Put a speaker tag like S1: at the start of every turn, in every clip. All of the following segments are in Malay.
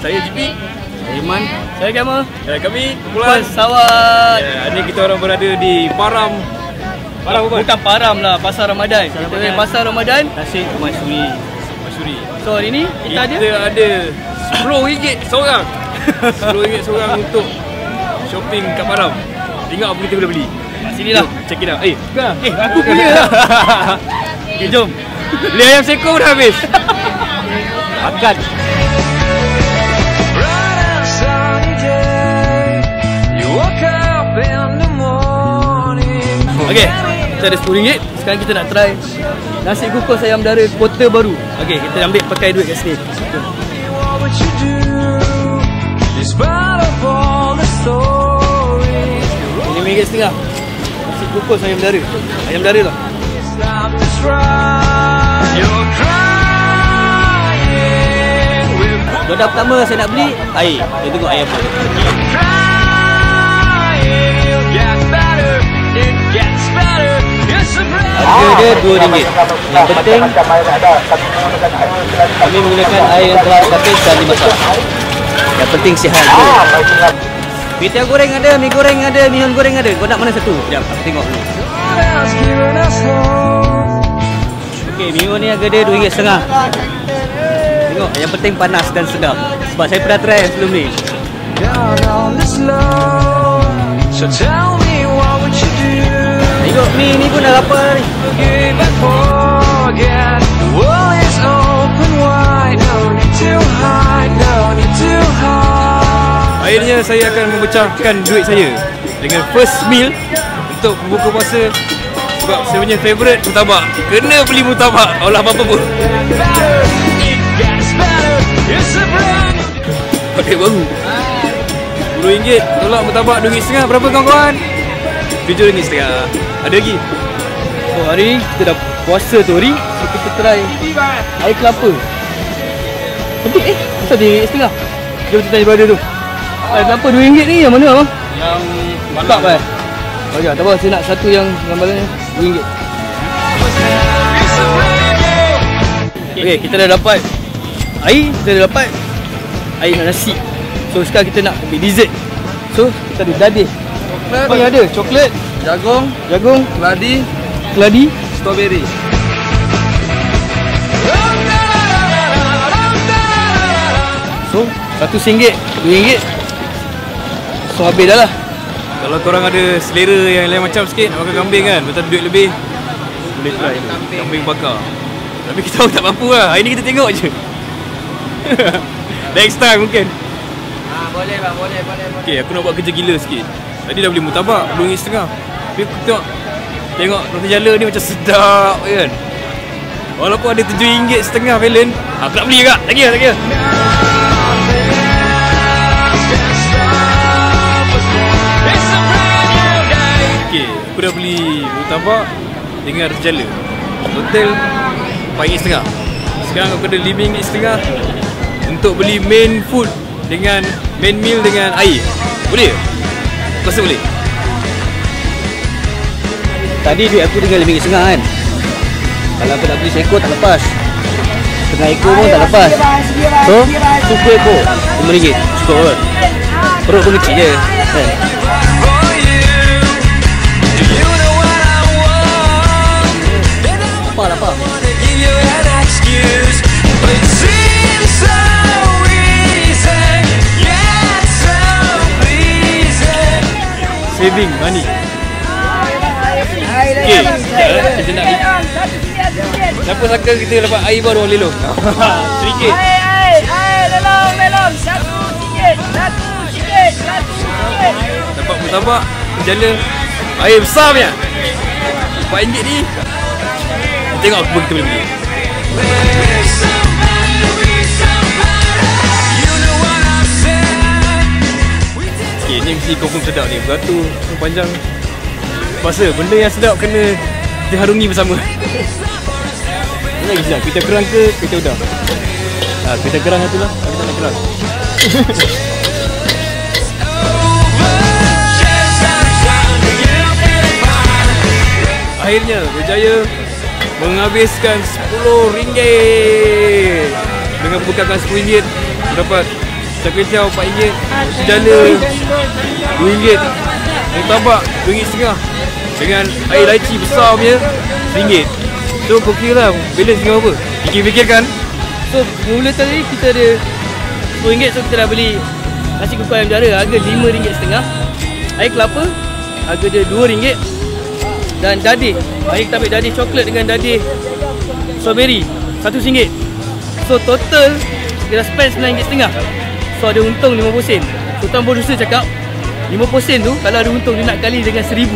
S1: Saya GP.
S2: Iman, saya Kamal.
S1: Dan kami kumpulan
S2: Pesawat.
S1: Ya, ini kita orang berada di Param. Param apa?
S2: Bukan Param lah, Pasar Ramadan. Kita
S1: Ramadan.
S2: Pasar Ramadan.
S1: Tasik Masuri. Masuri.
S2: So hari ni kita ada
S1: Kita ada RM10 seorang. RM10 seorang untuk shopping kat Param. Tengok apa kita boleh beli.
S2: kat sini lah.
S1: Check it out. Eh, bukan.
S2: Eh, aku punya lah. Okay, jom.
S1: Beli ayam seko dah habis. Makan.
S2: Okay, kita ada RM10. Sekarang kita nak try nasi kukus ayam dara kota baru. Okay, kita ambil pakai duit kat sini. Jom.
S3: What would you do? Despite of all the stories,
S2: RM5.5. Nasi kukus ayam dara. Ayam dara lah. Jodoh pertama saya nak beli air. Kita tengok ayam apa. Harga dia RM2. Yang penting kami menggunakan air yang telah dipakis dan dimasak. Yang penting sihat dulu. Mi tiaw goreng ada, mi goreng ada, mi hon goreng ada. Kau nak mana satu? Sekejap, aku tengok dulu.
S3: God has given us hope.
S2: Okey, mi hon ni harga dia RM2.5. Tengok, yang penting panas dan sedap. Sebab saya pernah try sebelum ni.
S3: So tell me what would you do?
S2: Tengok mi ni pun dah lapar ni.
S3: Forget. The world is open wide. No need to hide. No need to hide.
S1: Akhirnya saya akan memecahkan duit saya dengan first meal untuk buka puasa sebab saya punya favourite mutabak. Kena beli mutabak olah apa-apa pun. Pakai baru. RM10 tolak mutabak RM2.5 berapa kawan-kawan? RM7.5 Ada lagi?
S2: So hari ni kita dah puasa tu hari. So kita try air kelapa. Cantik eh. Kenapa dia setengah? Jom kita tanya brother tu. Air kelapa RM2 ni yang mana abang?
S1: Yang
S2: Mantap eh. Oh ya, tak apa saya nak satu yang gambarannya RM2.
S3: A brand new.
S2: Okey, kita dah dapat air, kita dah dapat air dan nasi. So sekarang kita nak ambil dessert. So kita ada dadih. Apa yang ada? Coklat,
S4: Jagung,
S2: jagung,
S4: keladi,
S2: keladi.
S4: strawberry.
S2: Satu RM1, RM2. So habis dah lah.
S1: Kalau korang ada selera yang lain macam sikit Nak makan kambing kan Betul duit lebih. Boleh try kambing. kambing bakar. Tapi kita orang tak mampu lah. Hari ni kita tengok je. Next time mungkin.
S4: Ah, boleh bang, boleh, boleh, boleh.
S1: Okay aku nak buat kerja gila sikit. Tadi dah beli mutabak RM2.5 Tapi aku tengok Tengok roti jala ni macam sedap kan. Walaupun ada RM7.5 Valen. Aku nak beli juga. Tak kira tak kira mutabak Dengan roti jala Total RM4.5 Sekarang aku ada RM5.5 Untuk beli main food Dengan main meal dengan air Boleh? Aku rasa boleh
S2: Tadi duit aku tinggal RM5.5 kan. Kalau aku nak beli seekor tak lepas. Setengah ekor pun tak lepas. So, super ekor RM5. Cukup kot. Perut pun kecil je. Kan?
S1: Saving money Okay. Kita nak Siapa sangka kita dapat air baru orang lelong? Sedikit Dapat mutabak Jala Air besar punya. RM4 ni. Tengok apa kita boleh beli Okay, ni mesti confirm sedap ni. Beratur panjang. Masa benda yang sedap kena diharungi bersama. Mana lagi sedap? Kita kerang ke kita udang? Ha, kita kerang satu lah Kita nak kerang. Akhirnya berjaya menghabiskan RM10 Dengan berbukakan RM10 Dapat Teow RM4 Nasi jala RM2 Murtabak RM2.5 Dengan air laci besar punya RM1 So kau kira lah balance dengan apa? Fikir-fikirkan.
S2: So mula tadi kita ada RM10 so kita dah beli nasi kukus ayam jara harga RM5.5 Air kelapa harga dia RM2 Dan dadih Hari kita ambil dadih coklat dengan dadih strawberry RM1 So total kita dah spend RM9.5 So ada untung 50 sen tuan producer cakap 50 sen tu kalau ada untung dia nak kali dengan RM1,000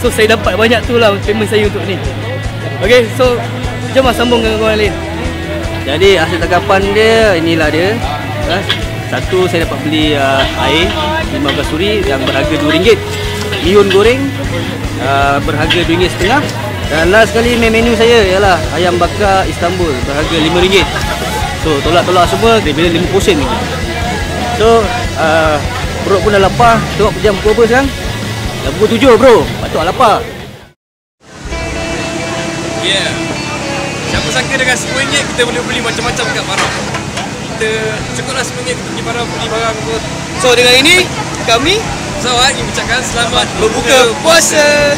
S2: So saya dapat banyak tu lah payment saya untuk ni Okay so Jom lah sambung dengan orang lain jadi hasil tangkapan dia inilah dia. Ha? Satu saya dapat beli uh, air 15 suri yang berharga RM2. Miun goreng uh, berharga RM2.5 dan last sekali main menu saya ialah ayam bakar Istanbul berharga RM5. So tolak-tolak semua dia bila 50 sen ni. So uh, perut pun dah lapar. Tengok jam pukul apa sekarang? Dah pukul 7 bro. Patut lapar.
S1: Yeah Siapa sangka dengan RM10 kita boleh beli macam-macam kat Farah Kita cukuplah RM10 kita pergi Farah beli barang apa
S2: So dengan ini kami
S1: So, hari ini ucapkan selamat
S2: berbuka puasa.